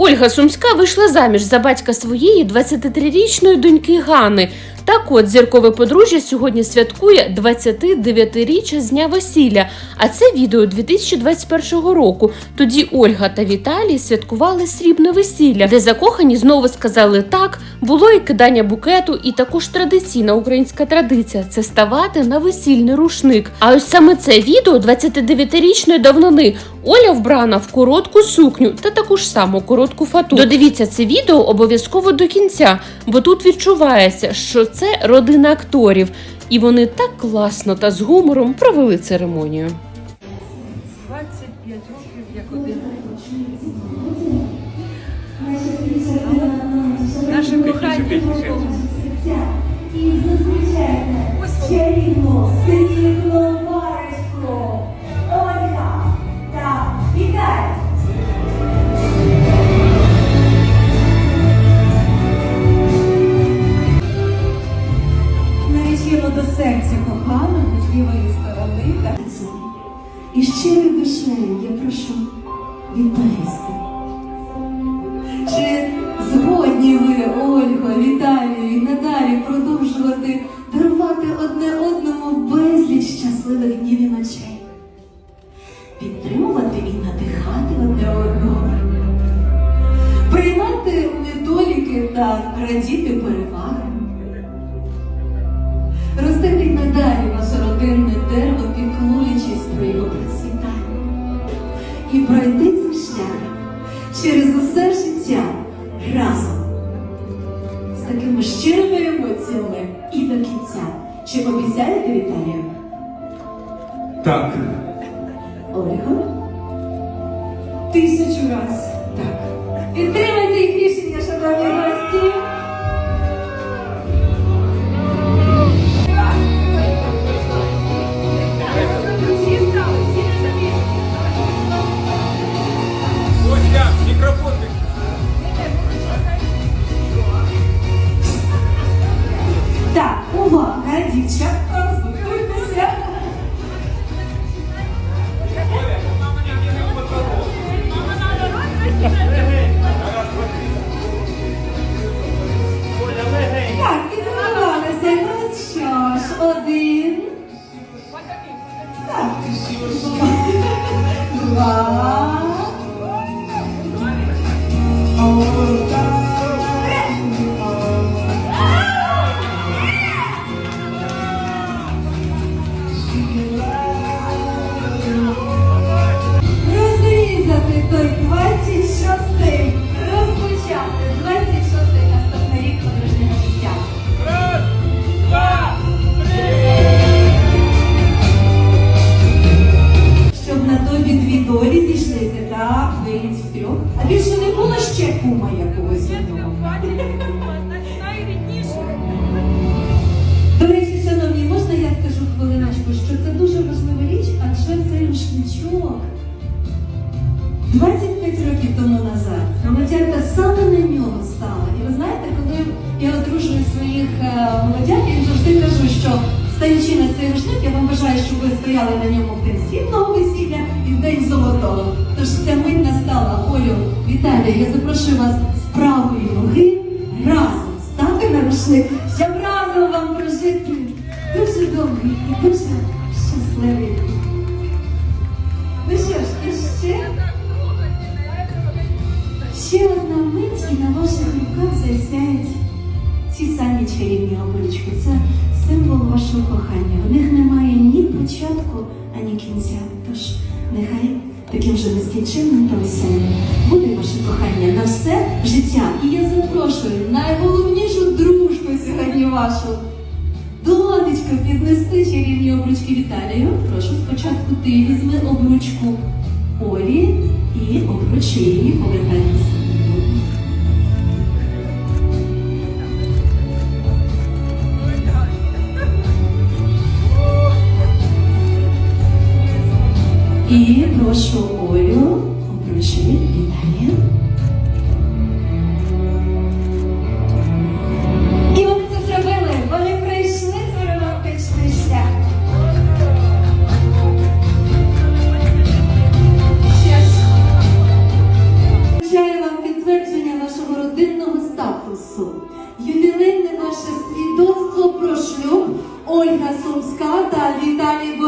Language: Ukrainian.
Ольга Сумська вийшла заміж за батька своєї 23-річної доньки Гани. Так от зіркове подружжя сьогодні святкує 29-річчя з дня весілля. А це відео 2021 року. Тоді Ольга та Віталій святкували срібне весілля, де закохані знову сказали так. Було і кидання букету, і також традиційна українська традиція це ставати на весільний рушник. А ось саме це відео 29-річної давнини. Оля вбрана в коротку сукню та таку ж саму коротку фату. Додивіться це відео обов'язково до кінця, бо тут відчувається, що це родина акторів, і вони так класно та з гумором провели церемонію. 25 років як один. Наше кохання Ось І та І щирою душею я прошу відповісти. Чи згодні ви, Ольго, Віталію, і надалі продовжувати дарувати одне одному безліч щасливих днів і ночей? Підтримувати і надихати одне одного, приймати недоліки та радіти перевагам, щирими емоціями і до кінця. Чи обіцяєте Віталію? Так, Ольга? Тисячу раз. Так. Підтримайте їх рішення, шановні Так, увага, дівчатка. Ну один. Так. Два. Рушничок 25 років тому назад молодята саме на нього стала. І ви знаєте, коли я одружую своїх е, молодят, я їм завжди кажу, що стаючи на цей рушник, я вам бажаю, щоб ви стояли на ньому в день срібного весілля і в день золотого. Тож ця мить настала. Олю, Віталій, я запрошую вас з правої ноги разом стати на рушник, щоб разом вам прожити дуже довгий і дуже щасливий. Засяють ці самі чарівні обручки. Це символ вашого кохання. В них немає ні початку, ані кінця. Тож нехай таким же нескінченним та веселим буде ваше кохання на все життя. І я запрошую найголовнішу дружбу сьогодні вашу. Донечко, піднести чарівні обручки Віталію. Прошу спочатку ти візьми обручку Олі і обручи її, І прошу Олю обручи Віталія. І вони це зробили. Вони прийшли цей романтичний шлях. Що ж, бажаю вам підтвердити. Сум. Ювілейне ваше свідоцтво про шлюб Ольга Сумська та Віталій. Браво!